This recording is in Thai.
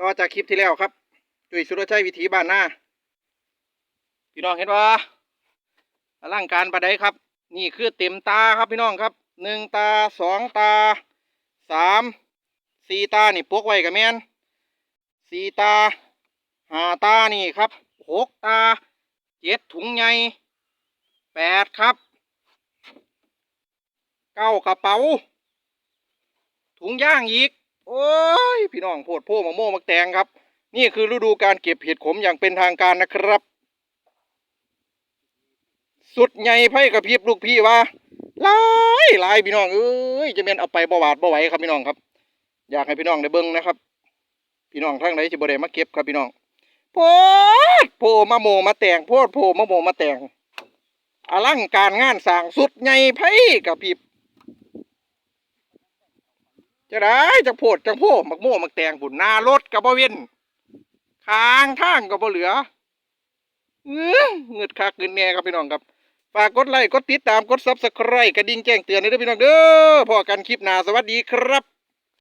ต่อจากคลิปที่แล้วครับจุยสุรชัยวิถีบ้านหน้าพี่น้องเห็นว่าอลังการประไดครับ นี่คือเต็มตาครับพี่น้องครับหนึ่งตาสองตาสามสี่ตานี่ปกไว้กับแมนสี่ตาห้าตานี่ครับหกตาเจ็ดถุงใหญ่แปดครับเก้ากระเป๋า ถุงย่างอีก โอ้ยพี่น้องโพดโพมะโม่มักแตงครับ นี่คือฤดูการเก็บเห็ดขมอย่างเป็นทางการนะครับ สุดใหญ่ไพ่กับพริบลูกพี่ว่าหลายหลายพี่น้องเอ้ยจะเป็นเอาไปบ่หวาดบ่ไหวครับพี่น้องครับ อยากให้พี่น้องได้เบิ่งนะครับ พี่น้องทั้งไหนจะบ่ได้มาเก็บครับพี่น้องโพดโพมะโมมาแตงโพดโพมะโมมาแตงอลังการงานสร้างสุดใหญ่ไพ่กับพริบ จะได้จังโพดจังโพมักโม่มักแตงบุญนารถกับบเวนทางทางกับบเหลือเงื้อเงือดคักเงินแน่ครับพี่น้องครับฝากกดไลค์กดติดตามกดซับสไครต์กระดิ่งแจ้งเตือนด้วยเด้อพี่น้องเด้อพอกันคลิปหน้าสวัสดีครับ